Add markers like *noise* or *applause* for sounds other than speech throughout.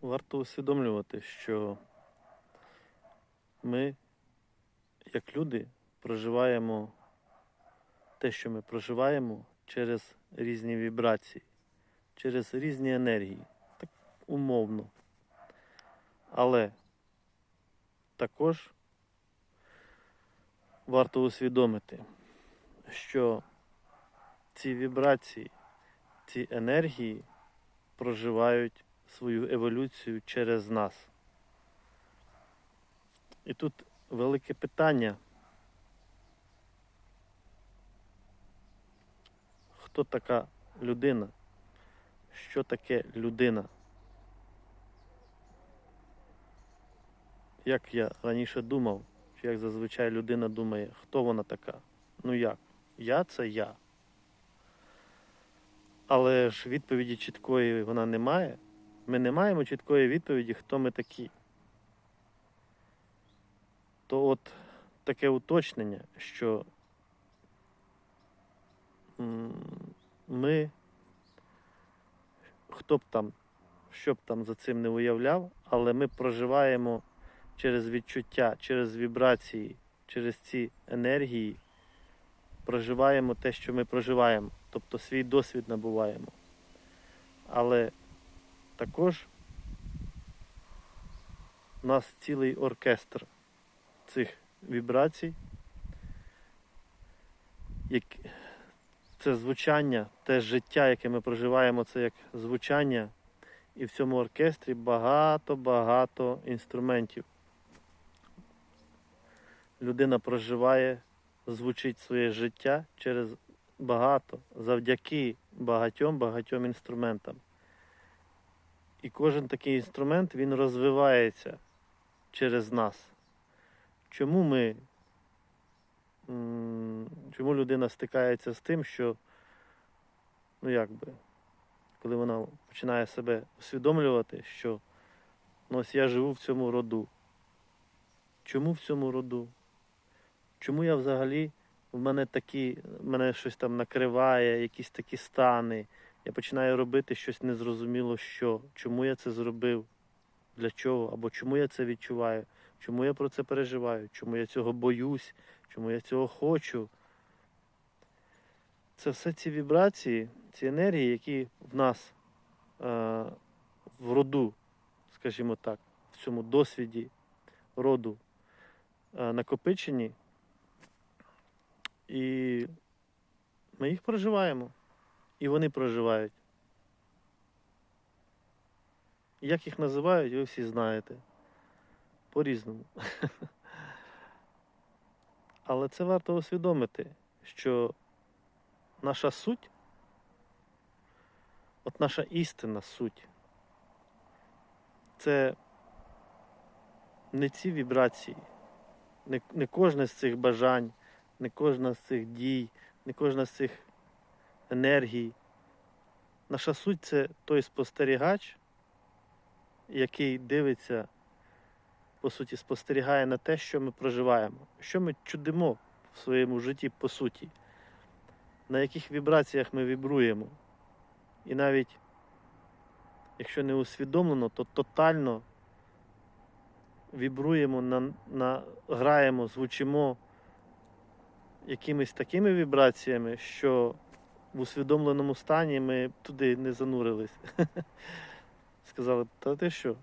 варто усвідомлювати, що ми, як люди, проживаємо те, що ми проживаємо через різні вібрації, через різні енергії, так умовно. Але також варто усвідомити, що ці вібрації, ці енергії проживають свою еволюцію через нас. І тут велике питання. Хто така людина? Що таке людина? Як я раніше думав, чи як зазвичай людина думає, хто вона така? Ну як? Я це я. Але ж відповіді чіткої вона не має. Ми не маємо чіткої відповіді, хто ми такі. То от таке уточнення, що ми, хто б там, що б там за цим не уявляв, але ми проживаємо через відчуття, через вібрації, через ці енергії, проживаємо те, що ми проживаємо, тобто свій досвід набуваємо. Але також у нас цілий оркестр цих вібрацій. Це звучання, те життя, яке ми проживаємо, це як звучання. І в цьому оркестрі багато-багато інструментів. Людина проживає, звучить своє життя через багато, завдяки багатьом-багатьом інструментам. І кожен такий інструмент він розвивається через нас. Чому ми, чому людина стикається з тим, що, ну як би, коли вона починає себе усвідомлювати, що ну ось я живу в цьому роду. Чому в цьому роду? Чому я взагалі, в мене такі, мене щось там накриває, якісь такі стани. Я починаю робити щось незрозуміло що. Чому я це зробив? Для чого? Або чому я це відчуваю? Чому я про це переживаю? Чому я цього боюсь? Чому я цього хочу? Це все ці вібрації, ці енергії, які в нас е, в роду, скажімо так, в цьому досвіді роду е, накопичені. І ми їх проживаємо. І вони проживають. Як їх називають, ви всі знаєте. По-різному. *laughs* Але це варто усвідомити, що наша суть, от наша істинна суть, це не ці вібрації, не, не кожне з цих бажань, не кожна з цих дій, не кожна з цих енергій. Наша суть це той спостерігач, який дивиться, по суті, спостерігає на те, що ми проживаємо, що ми чудимо в своєму житті, по суті, на яких вібраціях ми вібруємо. І навіть, якщо не усвідомлено, то тотально вібруємо, на, на, граємо, звучимо якимись такими вібраціями, що в усвідомленому стані ми туди не занурились. *laughs* Сказали, та ти що?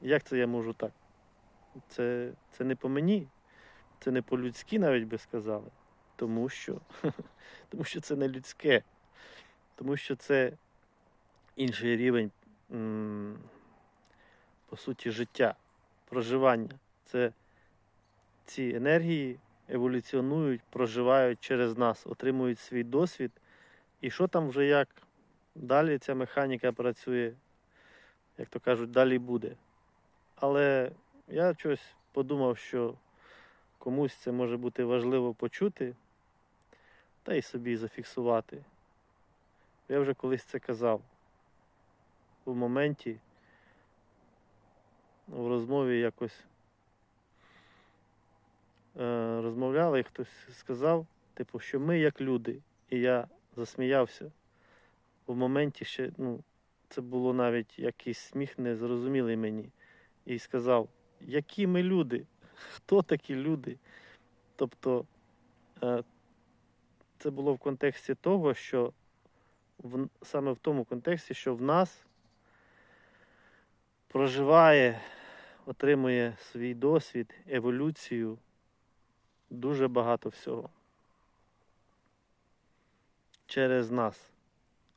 Як це я можу так? Це, це не по мені, це не по-людськи навіть би сказали. Тому що, *laughs* тому що це не людське, тому що це інший рівень, по суті, життя, проживання. Це ці енергії еволюціонують, проживають через нас, отримують свій досвід. І що там вже як далі ця механіка працює, як то кажуть, далі буде. Але я щось подумав, що комусь це може бути важливо почути, та й собі зафіксувати. Я вже колись це казав. У моменті в розмові якось розмовляли, і хтось сказав, типу, що ми як люди. І я засміявся. В моменті ще, ну, це було навіть якийсь сміх незрозумілий мені. І сказав, які ми люди? Хто такі люди? Тобто е, це було в контексті того, що в, саме в тому контексті, що в нас проживає, отримує свій досвід, еволюцію, дуже багато всього. Через нас.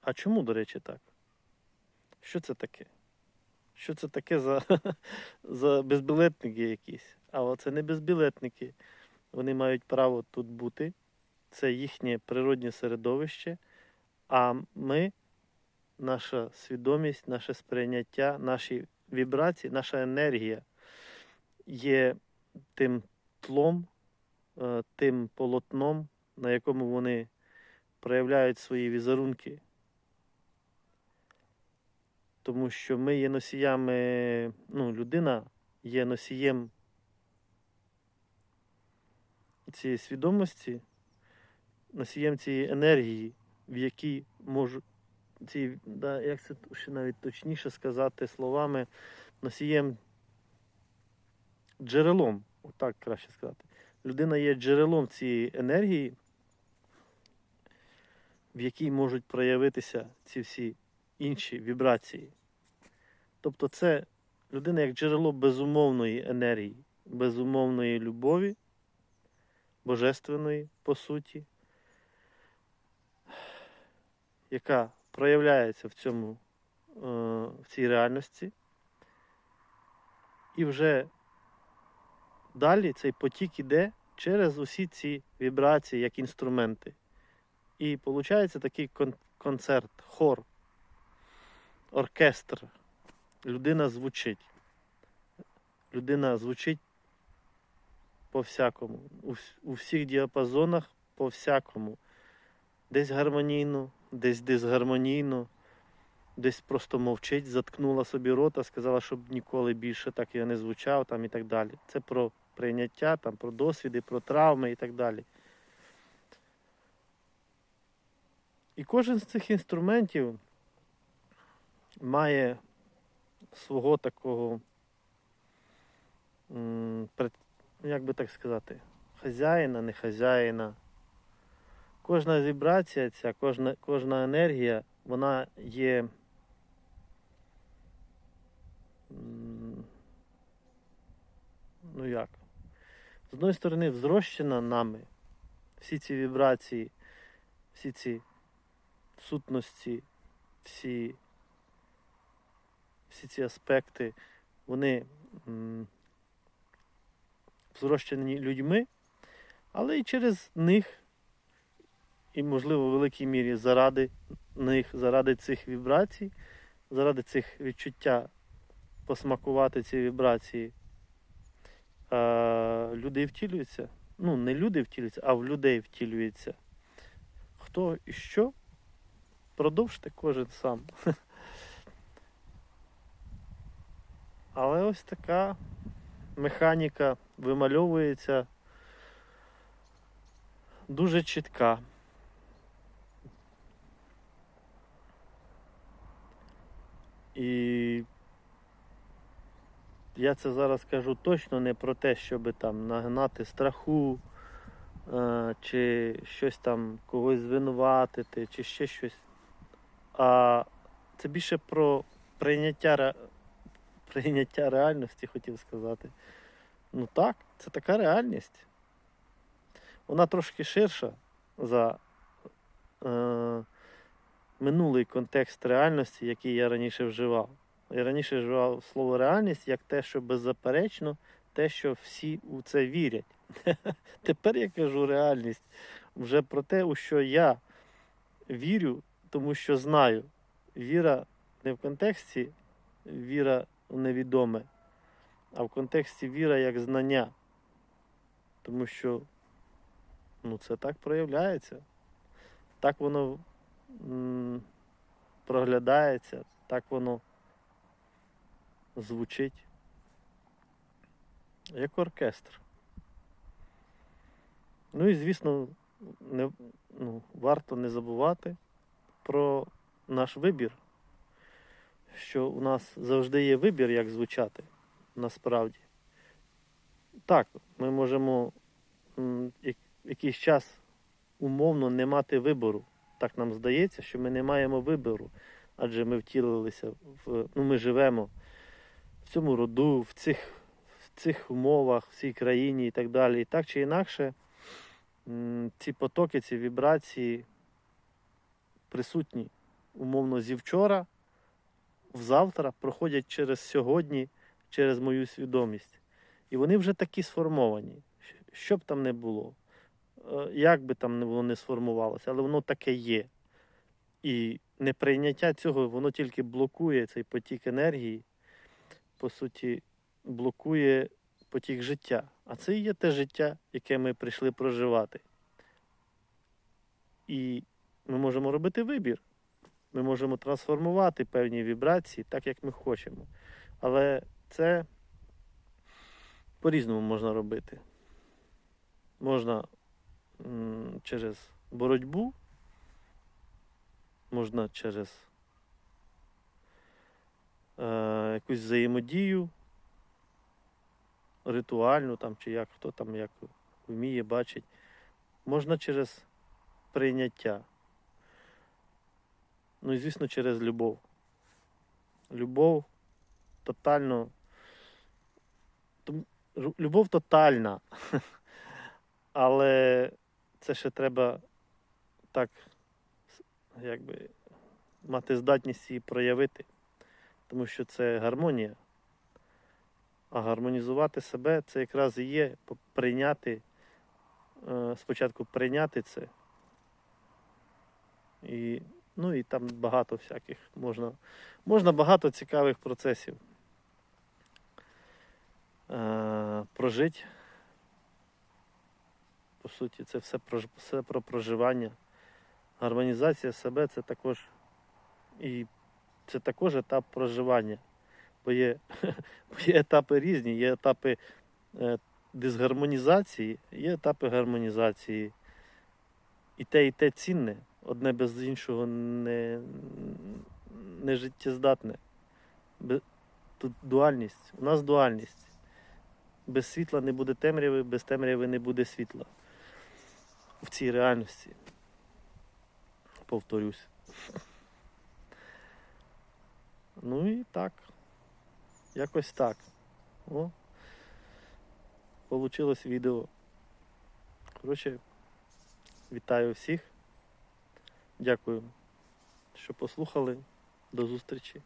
А чому, до речі, так? Що це таке? Що це таке за, *laughs* за безбілетники якісь? А це не безбілетники. Вони мають право тут бути. Це їхнє природнє середовище. А ми, наша свідомість, наше сприйняття, наші вібрації, наша енергія є тим тлом, тим полотном, на якому вони проявляють свої візерунки. Тому що ми є носіями, ну, людина є носієм цієї свідомості, носієм цієї енергії, в якій можу, ці, да, як це ще навіть точніше сказати словами, носієм джерелом, отак краще сказати. Людина є джерелом цієї енергії, в якій можуть проявитися ці всі інші вібрації. Тобто це людина як джерело безумовної енергії, безумовної любові, божественної, по суті, яка проявляється в цьому, е, в цій реальності. І вже далі цей потік іде через усі ці вібрації як інструменти. І виходить такий кон- концерт, хор, оркестр. Людина звучить. Людина звучить по всякому, у, всіх діапазонах по всякому. Десь гармонійно, десь дисгармонійно, десь просто мовчить, заткнула собі рота, сказала, щоб ніколи більше так я не звучав там і так далі. Це про прийняття, там, про досвіди, про травми і так далі. І кожен з цих інструментів має свого такого, як би так сказати, хазяїна, не хазяїна. Кожна вібрація, ця, кожна, кожна енергія, вона є. Ну як? З одної сторони, взрощена нами всі ці вібрації, всі ці сутності, всі, всі ці аспекти, вони м, зрощені людьми, але і через них, і, можливо, в великій мірі заради них, заради цих вібрацій, заради цих відчуття посмакувати ці вібрації, а, люди і втілюються. Ну, не люди втілюються, а в людей втілюється. Хто і що, продовжте кожен сам. *laughs* Але ось така механіка вимальовується дуже чітка. І я це зараз кажу точно не про те, щоб там нагнати страху, е, чи щось там когось звинуватити, чи ще щось. А це більше про прийняття, прийняття реальності, хотів сказати. Ну так, це така реальність. Вона трошки ширша за е, минулий контекст реальності, який я раніше вживав. Я раніше вживав слово реальність як те, що беззаперечно, те, що всі у це вірять. *laughs* Тепер я кажу реальність вже про те, у що я вірю, тому що знаю. Віра не в контексті віра у невідоме, а в контексті віра як знання. Тому що ну, це так проявляється. Так воно м, проглядається, так воно звучить. Як оркестр. Ну і звісно, не, ну, варто не забувати про наш вибір. що у нас завжди є вибір, як звучати насправді. Так, ми можемо якийсь час умовно не мати вибору. Так нам здається, що ми не маємо вибору, адже ми втілилися в ну, ми живемо цьому роду, в цих, в цих умовах, в цій країні і так далі. І так чи інакше, ці потоки, ці вібрації присутні умовно зі вчора, в завтра проходять через сьогодні, через мою свідомість. І вони вже такі сформовані. Що б там не було, е, як би там воно не сформувалося, але воно таке є. І неприйняття цього, воно тільки блокує цей потік енергії, по суті, блокує потік життя. А це і є те життя, яке ми прийшли проживати. І ми можемо робити вибір. Ми можемо трансформувати певні вібрації так, як ми хочемо. Але це по-різному можна робити. Можна через боротьбу, можна через е, якусь взаємодію, ритуальну там, чи як хто там як вміє, бачить. Можна через прийняття. Ну і звісно, через любов. Любов тотально. Любов тотальна. *laughs* Але це ще треба так, якби, мати здатність її проявити. Тому що це гармонія. А гармонізувати себе це якраз і є прийняти, е, спочатку прийняти це. І, ну і там багато всяких можна, можна багато цікавих процесів е, прожити. По суті, це все про, все про проживання. Гармонізація себе це також і це також етап проживання. Бо є, *laughs* бо є етапи різні, є етапи е, дисгармонізації, є етапи гармонізації. І те, і те цінне, одне без іншого не, не життєздатне. Тут дуальність. У нас дуальність. Без світла не буде темряви, без темряви не буде світла. В цій реальності. Повторюсь. *laughs* Ну і так. Якось так. О. Получилось відео. Коротше, вітаю всіх. Дякую, що послухали. До зустрічі.